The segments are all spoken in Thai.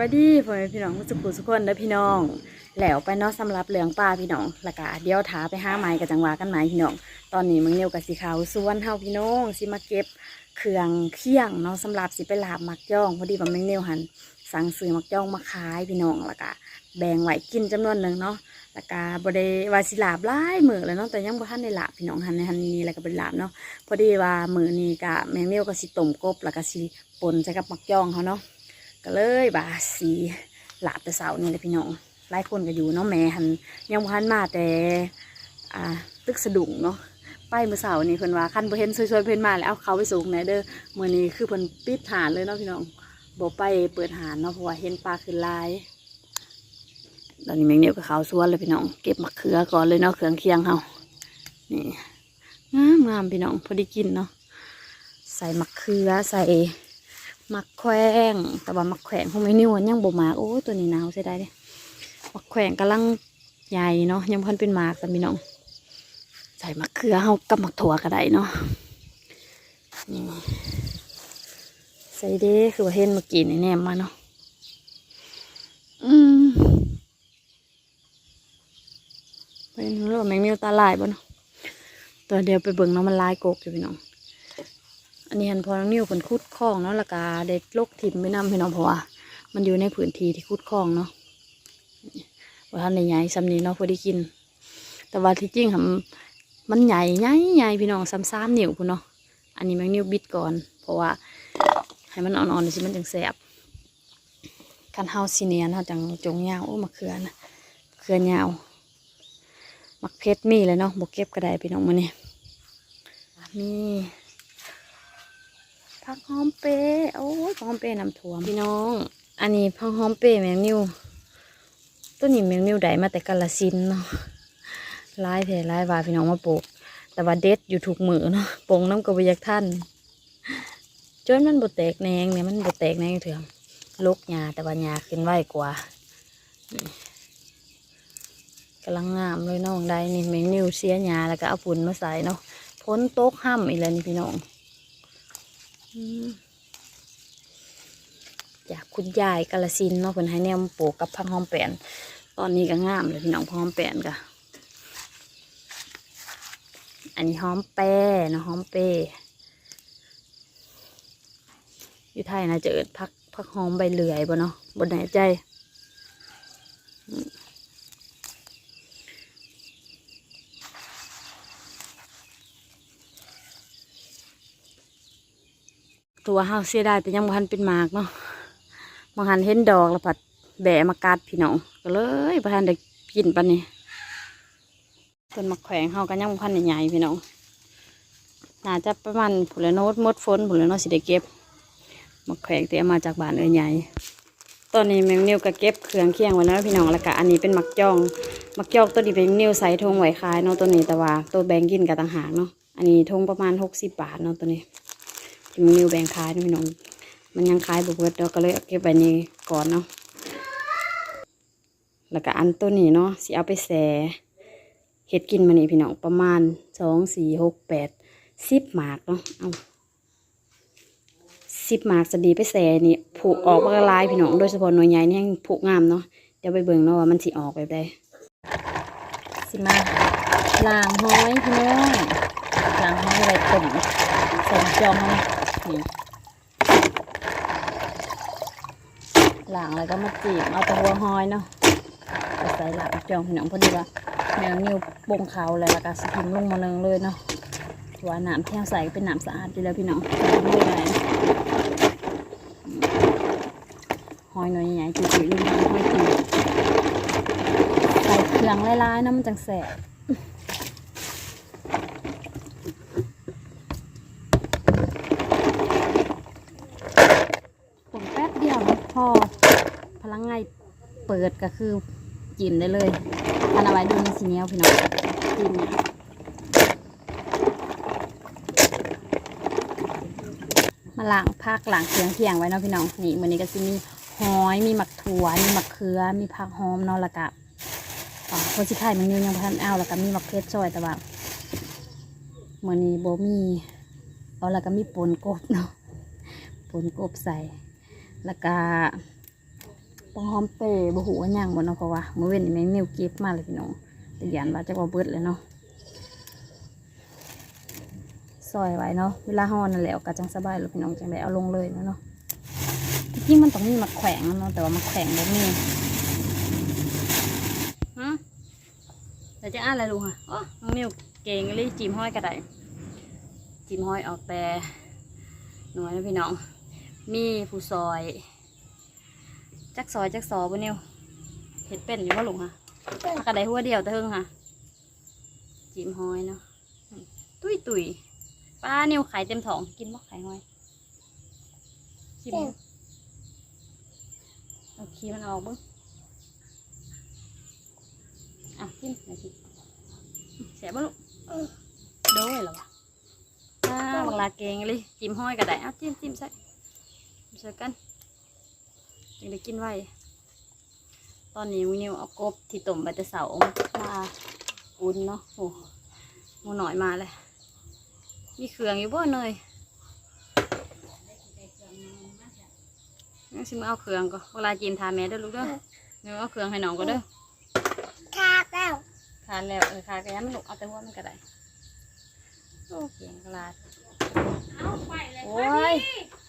วัสดีพ่อแม่พี่น้องทุกสุขทุกคนเด้อพี่น้อง แล้วไปเนาะสำหรับเหลืองป่าพี่น้องและกะเดี๋ยวถาไปห้าไม้กับจังหวะกันไหมพี่น้อง ตอนนี้มึงเนียวกับสีขาวส่วนเฮาพี่น้องสิมาเก็บเครื่องเคี่ยงเนาะสำหรับสิไปลาบมักย่องพอดีว่ามึงเนียวหันสั่งซื้อมักย่องมาขายพี่น้องและกะแบ่งไว้กินจำนวนหนึ่งเนาะและกะบได้ว่าสิลาบหลายมื้อเลยเนาะแต่ยังบ่ทันได้ลาบพี่น้องหันในหันนี้แล้วก็บ่ได้ลาบเนาะพอดีว่ามือนี้กะแมงเนียวก็สิต้มกบแล้วก็สิปนใส่กับมักย่องเขาเนาะ ก็เลยบาสีหลาบแต่เสานี่แหละพี่น้องหลายคนก็อยู่เนาะแม่หันยังบ่ทันมาแต่อ่าตึกสะดุงเนาะไปเมื่อเสาร์นี่เพิ่นว่าคันบ่เห็นสวยๆเพิ่นมาแล้วเอาเขาไปสูงไหนเด้อมื้อนี้คือเพิ่นปิดหานเลยเนาะพี่น้องบ่ไปเปิดหานเนาะเพราะว่าเห็นปลาขึ้นลายตอนนี้แมงเนียวกับเขาวสวนเลยพี่น้องเก็บมะเขือก่อนเลยเนาะเครื่องเคียงเฮานี่งามงามพี่น้องพอดีกินเนาะใส่มะเขือใส่ มักแขวงแต่ว่ามักแขวงคงไม่นิ่วอะยังบ่มาโอ้ตัวนี้หนาวเสียดายเด้มักแขวงกำลังใหญ่เนาะยังพันเป็นหมากแต่พี่น้อง ใส่มะเขือเฮากับมักถั่วก็ได้เนาะนี่ใส่เด้คือว่าเห็นเมื่อกี้นี่แนมมาเนาะอืมเป็นรู้ว่าแมงมิวตาลายบ่เนาะตัวเดียวไปเบิ่งเนาะมันลายโกกอยู่พี่น้อง อันนี้หันพอน้องนิ้วเพิ่นคุดคลองเนาะละกาเด็ดลกถิ่มไม่นำพี่น้องเพราะว่ามันอยู่ในพื้นที่ที่คุดคลองเนาะว่าท่านใหญ่ๆซ้ำนี้เนาะพอได้กิน แต่ว่าที่จริงค่ะมันใหญ่ใหญ่ใหญ่พี่น้องซ้ำๆนิ้วพุ่นเนาะอันนี้แมงนิ้วบิดก่อน เพราะว่าให้มันอ่อนๆสิมันจังแสบคันเฮาซีเนียนเฮาจังจงยาวโอ้มะเขือนะมะเขือยาวมักเพชรมีเลยเนาะบกเก็บก็ไดพี่น้องมื้อนี้มี ผักหอมเปย์โอ้ยผักหอมเปย์น้ำท่วพี่น้อง อันนี้ผักหอมเปย์แมงนิวต้นนี้แมงนิวได้มาแต่กาลสินเนาะลายแผ่หลายวาพี่น้องมาปลูก แต่ว่าเด็ดอยู่ถูกมือเนาะปงน้ำกระเบียกท่านจนมันบดแตกแนงเนี่ยมันบดแตกแนงเถื่อนลกหญ้าแต่ว่าหญ้าขึ้นไหวกว่ากำลังงามเลยน้องได้นี่แมงนิวเสียหญ้าแล้วก็เอาปุ่นมาใส่เนาะพ้นโต๊ะห้ำอีกแล้วนี่พี่น้อง จากคุณยายกาลสินเนาะเพิ่นให้แนวมปลูกกับพังหอมแปนตอนนี้ก็งามเลยพี่น้องพังหอมแปนกะอันนี้หอมแปรเนาะหอมเปรอยู่ไทยนะจะเอิดพักพักหอมใบเหลื่อยบ่เนาะบนไหนใจ ตัวเฮาเสียไดายแต่ยังบ่ทันเป็นหมากเนาะบางหันเห็นดอกแล้วผัดแบะมากัดพี่น้องก็เลยบ่ทันได้กินปานนี้ต้นมะแขวงเฮาก็ยังบ่ทันใหญ่พี่น้องน่าจะประมาณผุละโนดมดฝนผุละโนดสิได้เก็บมะแขวงที่เอามาจากบ้านเอ้ยใหญ่ตอนนี้แมงนิวก็เก็บเครื่องเคียงไว้แล้วพี่น้องแล้วก็อันนี้เป็นมักจ้องมักจอกตัวนี้เป็นนิวใส่ทงไว้ขายเนาะตัวนี้แต่ว่าตัวแบงกินกับต่างหากเนาะอันนี้ทงประมาณหกสิบบาทเนาะตัวนี้ ที่มันนิวแบงขายนะพี่น้องมันยังขายบุเบิดเราก็เลยเก็บไว้นี่ก่อนเนาะแล้วก็อันตัวนี้เนาะสิเอาไปแสเห็ดกินมานี่พี่น้องประมาณสองสี่หกแปดสิบหมากเนาะเอาสิบหมากจะดีไปแสนี่ผูกออกมาละลายพี่น้องโดยเฉพาะหน่วยใหญ่นี่ยังผูกงามเนาะเดี๋ยวไปเบิ่งเนาะว่ามันสิออกแบบใดสิมาล้างห้อยพี่น้องล้างห้อยไว้ต้มใส่จอม นี่ล้างแล้วก็มาจีบเอาตัวหัวหอยเนาะใส่หลังจองพี่น้องพอดีว่าแมวนิ้วปงเขาเลยแล้วก็สกิมลงมาเลยเลยเนาะเพราะว่าน้ำที่เราใส่เป็นน้ำสะอาดอยู่แล้วพี่น้องไม่ได้ห้อยหน่อยใหญ่ๆจีบๆลงมาหอยจีบใส่เครื่องลายๆนะมันจังแสบผมแป๊บเดียวนะพอพลังไงเปิดก็คือกินได้เลยอันเอาไว้ดูในสีเนียวพี่น้องกินเนี่ยมาล้างผักล้างเคียงเคียงไว้เนาะพี่น้องนี่มือนี้ก็สิมีหอยมีหมักถั่วมีหมักเขือมีผักหอมเนาะล้วก็อ๋อคนสิขายมันนิวยังพันเอาล้วก็มีหมักเพชรซอยแต่ว่าเมื่อนี้โบมีเอาแล้วก็มีปนกบเนาะปนกบใส่แล้วก็ ปอมเปย์บ่หูว่าหยังบ่เนาะเพราะว่ามือเว้นนี่แม่นิวเก็บมาเลยพี่น้องแต่ยานว่าจะบ่เบิดเลยเนาะซอยไว้เนาะเวลาฮ้อนั่นแหละก็จังสบายเลยพี่น้องจังได้เอาลงเลยเนาะที่มันต้องมีมาแขวงเนาะแต่ว่ามาแขวงแบ่มีฮะแต่จะอ่านอะไรลูกฮะอ๋อน้องนิวเก่งเลยจิ้มห้อยกระไดจิ้มห้อยออกแต่หน่วยนะพี่น้อง มีผู้ซอย จักซอยจักซอบ่นิวเห็ดเป็นอยู่ว่าลุงค่ะกระไดหัวเดียวแต่เฮิงค่ะ จิ้มหอยเนาะอืมตุยตุยป้านิวไข่เต็มท้องกินบ่ไข่หอยชิมดูเอาขี้มันออกเบึ้งอะกินไหนอยสิเสียบ่ลูกโดยเหรอวะอ้าวบังลาเก่งเลยจิ้มหอยกระไดอ้าวจิ้มจิ้มใส่ใส่กัน ยังได้กินไว้ ตอนนี้วินิวเอากบที่ต้มใบตะเสามาอุ่นเนาะโอ้หมูหน่อยมาเลย มีเครื่องอยู่บ่เนยงั้นสิมาเอาเครื่องก็เวลาจีนทาแม่เด้อลูกเด้อเดี๋ยวเอาเครื่องให้น้องก็เด้อขาดแล้วทานแล้วเออทานแก้มลูกเอาแต่หัวมันก็ได้โอ้เก่งกลาดโอ้ย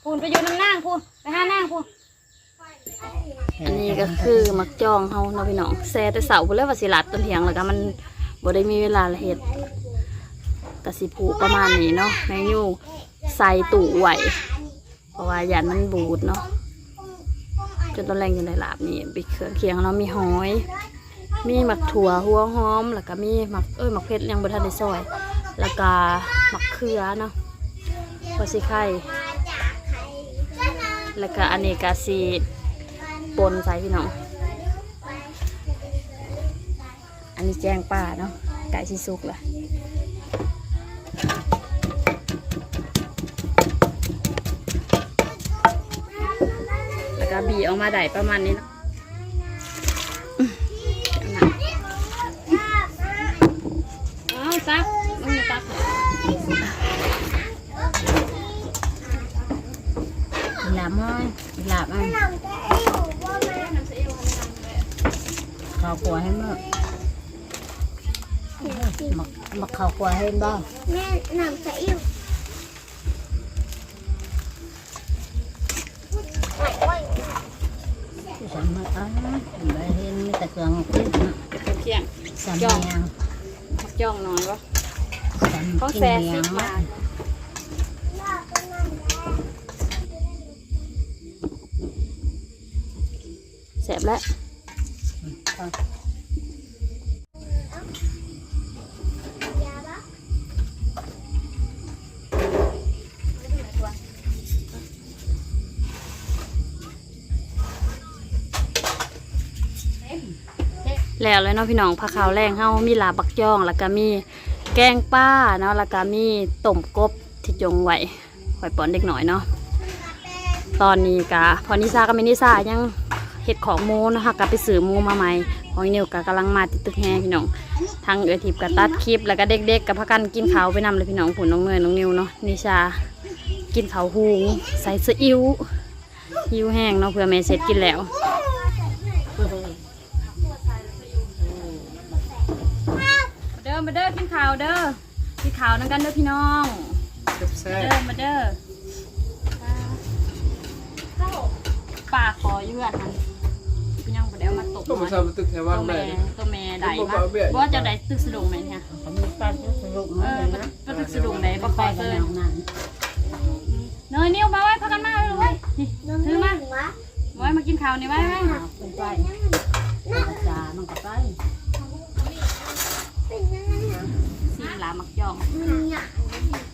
พูนไปอยู่น้ำนางพูนไปหานางพูน อันนี้ก็คือมักจองเฮาเนาะพี่น้องแซ่แต่เสาร์พุ่นแล้วว่าสิลัดต้นเถียงแล้วก็มันบ่ได้มีเวลาเฮ็ดก็สิผูกประมาณนี้เนาะแมงยูใส่ตู้ไว้เพราะว่ายันมันบูดเนาะจนตอนแรงอยู่ในหลาบนี่ไปเครื่องเคียงเนาะมีหอย มีหมักถั่วหัวหอม แล้วก็มีหมักเอ้ยหมักเพชรยังบ่ทันได้ซอย แล้วก็หมักเขือเนาะพอสิไข่มาจากไข่แล้วก็อันนี้ก็สิ ปนใส่พี่น้องอันนี้แจ้งป้าเนาะไก่ชิสุกเลยแล้วก็บีออกมาได้ประมาณนี้เนาะ มักข้าวกลัวให้บ้างแม่หนังจะเอวไหวไหวฉั แล้วเลยเนาะพี่น้องผักขาวแรงเฮามีลาบักย่อง แล้วก็มีแกงป้าเนาะแล้วก็มีต้มกบที่จงไว้ไว้ป้อนเด็กหน่อยเนาะตอนนี้กะพอนิซากับมินิซายังเห็ดของมูนะคะกะไปซื้อมูมาใหม่พอยนิวกะกำลังมาติดตึกแฮพี่น้องทางเอือทิพกะตัดคลิปแล้วก็เด็กๆกับพักกันกินข้าวไปนำเลยพี่น้องผุนน้องเนยน้องนิวเนาะนิชากินข้าวหุงใส่ซีอิ๊วหิวแห้งเนาะเพื่อแม่เสร็จกินแล้ว เด้อ มาเด้อกินข้าวเด้อกินข้าวนั่งกันเด้อพี่น้องแซ่มาเด้อมาเด้อป่าขออยู่อะทันพี่น้องบ่ได้เอามาตกก็มาทำตึกแถวตับ้านวแม่แม่นี่ตัวแม่ได้ผมบอกมาว่าเบี้ยว่าจะได้ตึกสะดุงไหมเนี่ยเขามีปลาที่สรุปเอมาอเลยมันนะมันตึกสะดุงไหนบ่ไปไปกัเลนยน้องนั่นเนยนิ้วมาไว้พักกันมาเลยเว้ยนี่น้องถือมาหนึ่งวะไว้มากินข้าวนี่ไว้ไว้เป็นไปมันก็จะมันก็ไป เป็นยังไงนะ ซีห ลามักย่อง มันหยาบ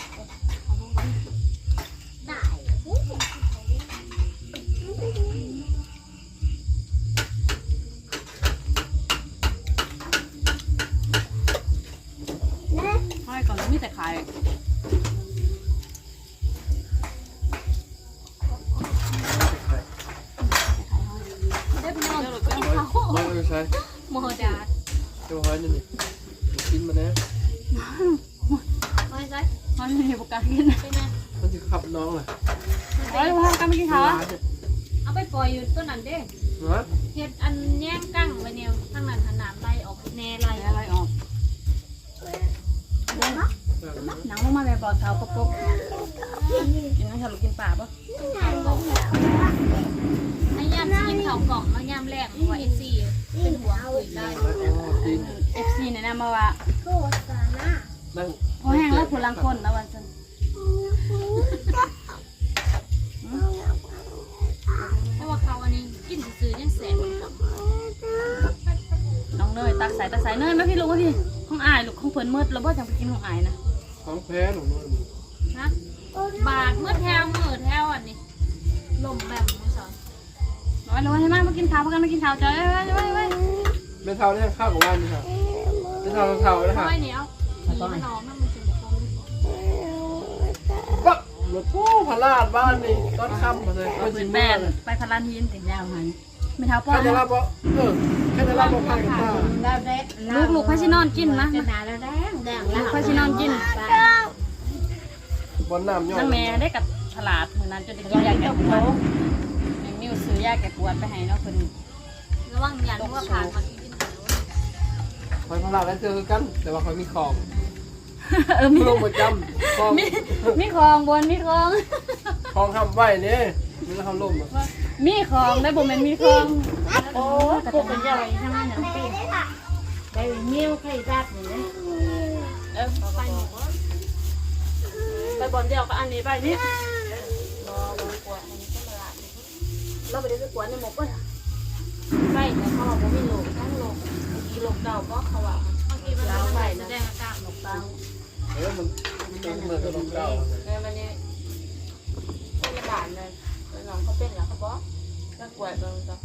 ็ดอันแย่งกั้งไว้แนวข้างนั้นหันขนาดไล่ออกแน่ไรอะไรออกเดินเนาะหนังลงมาแบบบอดเท้ากบกบกินน้ำชาลูกินป่าปะไอ้ยามกินเผากล่องแล้วยามแรกว่าเอฟซีเป็นหัวคุยได้เอฟซีเนี่ยนะมาว่าโบ้างพอแห้งแล้วผลังคนแล้ววันจ องเนยตักใส่ตักใส่เนยไมาพี่ลุงมาพี่ของอายลูกของเพิ่นเมื่อเราบ่จังไปกินของอายนะของแพ้หนูเนยนะบาดเมื่อแถวเมื่อแถวอันนี้ลมแบบไม่สอนน้อยเลยให้มามากินข้าวพวกกันมากินข้าวจ้าเว้ยเว้ยเว้ยเป็นเท่าเนี่ยข้าวกับ้านนี่ครับเป็นเท่าเท่าแล้วค่ะน้อยเหนียวขี่มันนอนมันมันจะมีความก็รดผู้พลาดบ้านนี่ต้อนค่ำมาเลยเป็นแม่ไปพลาดหินติดยาวไหม ไม่เท้าป้อแค่นแต่เราบออแค่แต่เราบอกพากันลูกลูกพาชินอนกินนะจะด่าแล้วแรงกพาชินอนกินบอลน้ำย่อยนั่นแม่ได้กับฉลาดมือนั้นจนได้กินยาแก้ปวดแม่มิวซื้อยาแก้ปวดไปให้เนาะเนระวังอย่าลูกผ่านมากินคอยพลาดแล้วเจอกัน แต่ว่าคอยมีของเออมีลงประจำของมีมีคลองบนมีคลอง ของทำไหวเนี่ยมันทำล่มอะ มีของได้บ่แมันมีของโอ้พวกเป็นย่อยทั้งนั้นน่ะเป็นได้เมี้ยวไข่ดักนี่นะเออไปไปบอลเดียวกัอันนี้ไปนี่เราไปได้ไปวดในหมกป่ะไปแต่เขาบอกว่าไม่หลงทั้งหลงบางทีหลงเดาก็เขาว่าบางทีมันเราไปแสดงอากากหลงเดาเออมันมันเหมือนกับหลงเดาเนี่ยมันนี่ไม่ระบาดเลย กกวยเบิ่จะ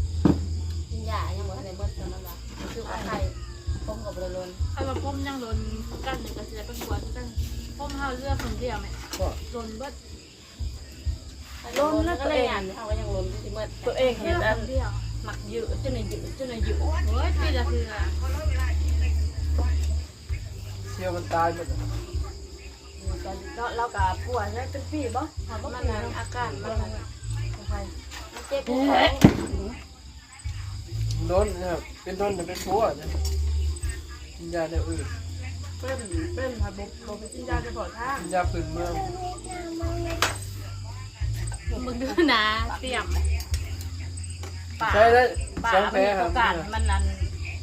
กินยายังบ่ทันได้เบิดแต่มันว่าคือว่าไข่ต้มกับบ่ไลนใครมาพุ่มยังลนกันหนึ่งกระเสียเป็นกลัวยกันพุ่มเฮาเลือกคนเดียวไหมลนเบิดลนแล้วก็เลยอ่านเฮาก็ยังลนที่สิเบิดตัวเองเห็นอันหมักเยอะจนในเยอะจนในเยอะโอ้ยที่ละคือเชี่ยวมันตายหมดเรากับปวดใช่วเป็นปีบ่มันอาการมันอะไร เจ็โดนนะครับเป็นโดนแต่เป็นผัวนะกินยาได้อื่นเป็นเป็นค่ะบอกบอกไปกินยาจะพอท่ายาฝืนเมืองมึงดูนะเตรียมป่าป่ามีโอกาสมันนั่น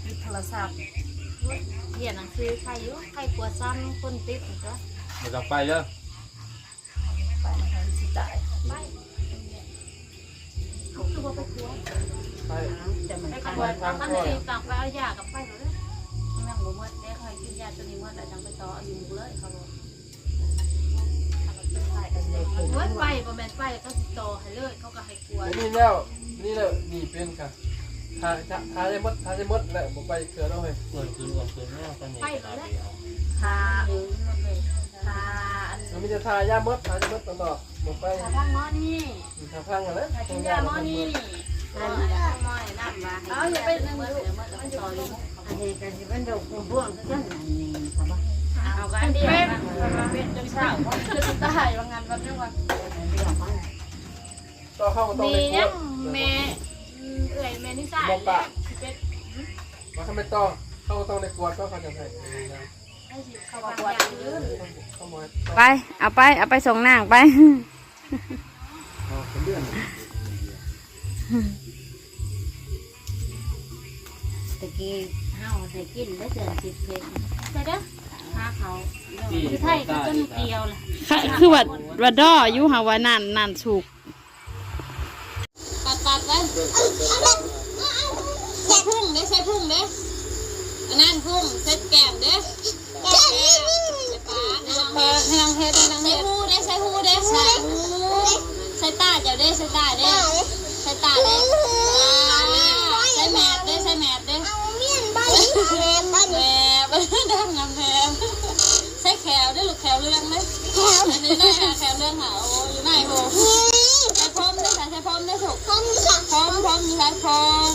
มีโทรศัพท์เรียนหนังคือใครอยู่ใครกลัวซ้ำคนติดอีกแล้ว ไม่ต้องไปเด้ไปสิตายไป ไปเหมือนกันว่าทงขั้ที่ตางไปอายากับไปเลยนั่งบ่มดได้คอยกินยาตัวนี้มดแล้จังไปตออายุเลยเขาบอมดไปบ่แม่นไปก็สิตอให้เลยเขาก็ให้กลัวนี่แล้วนี่แล้วนี่เป็นค่ะทาทาได้มดทาได้มดแหละบ่ไปเกลือแล้วเฮ้เกิดขึ้นกับเกิแล้วตอนนี้ไปเลยทาเออ มันมีแต่ทายาเบิดทายาเบิดตลอดหมดไปทาพังหมอนี่ทาพังกันแล้ทากินยาหมอนี่ทานยามอนี่น้ำว่าเอาอย่าไปนึ่งดี๋ยวมันจะต่อยอันนี้ก็จะเป็นดอกบัวกันนี่ครับเอากันเดียวเป็นจังศร้าจนตายบางานบางเรื่องว่ต่อเข้ามาต่องมีเนี่ยแม่เอื่อยแม่นิสัยบอกปะมาทำไมต่อเข้าต้องในกวดก็เขาจะใส ไป เอาไป เอาไปส่งนางไป ตะกี้เฮาได้กินได้เดือนสิบเพลงใช่เด้อพาเขาเดี๋ยวคือไทยก็ต้นเกลียวล่ะ คือว่าว่าดออยู่หาวานานนานสุก ไปด้านงามแพงใช้แขวได้หรือแขวเรื่องไหมแขวอันนี้ได้ค่ะแขวเรื่องค่ะโอ้อยู่ไหนโบใช้พร้อมได้ค่ะใช้พร้อมได้ถูกพร้อมค่ะพร้อมพร้อมใช้พร้อม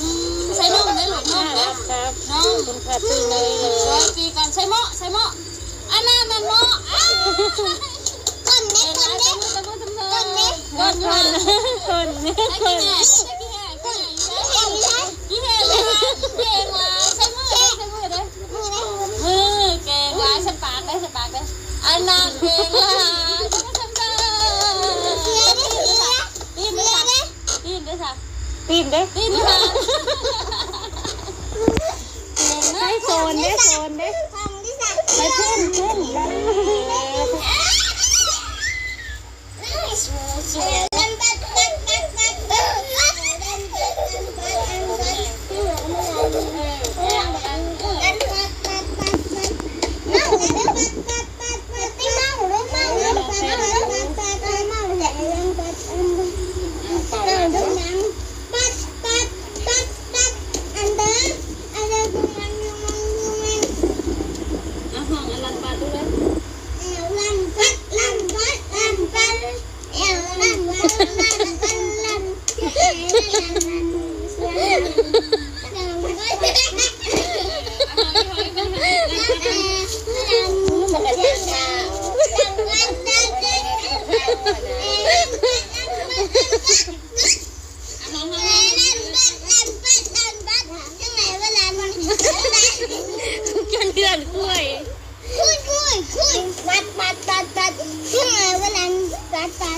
ใช้นุ่มได้หรือนุ่มนะครับน้องคุณค่ะปีเลยเลยปีก่อนใช้เมาะใช้เมาะอันนั้นมันเหมาะก่อนเด็กก่อนเด็กก่อนเนี่ยก่อนก่อนก่อนก่อนกี่แห่งกี่แห่งกี่แห่งมาใช้มือใช้มือเลย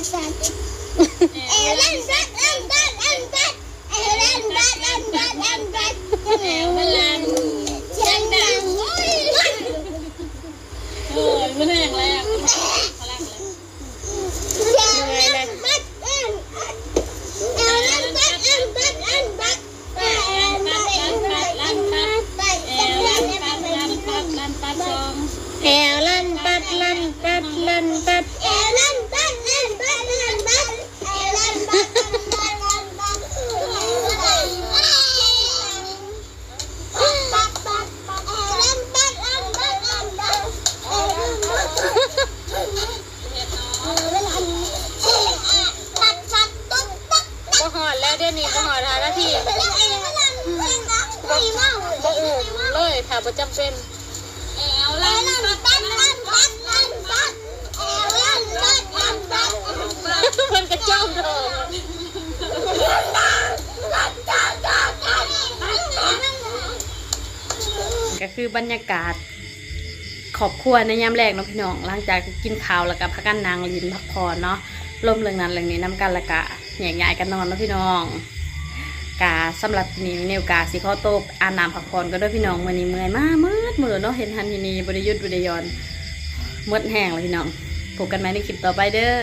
Arkadaşlar. Eğlendim. คือบรรยากาศขอบครัวในยามแรกเนาะพี่น้องหลังจากกินข้าวแล้วก็พักกันนางลินพักผ่อนเนาะลมเรื่องนั้นเรื่องนี้น้ำกันละกะแย่ใหญ่กันนอนเนาะพี่น้องกาสำหรับนี้เนวกาสิข้อโตะอานามผักพรก็ด้วยพี่น้องมือนี้เมื่อยมากมืดมือเนาะเห็นทันทีนี้บริยุทธ์บริยอนมืดแห้งเลยพี่น้องพบกันไหมในคลิปต่อไปเด้อ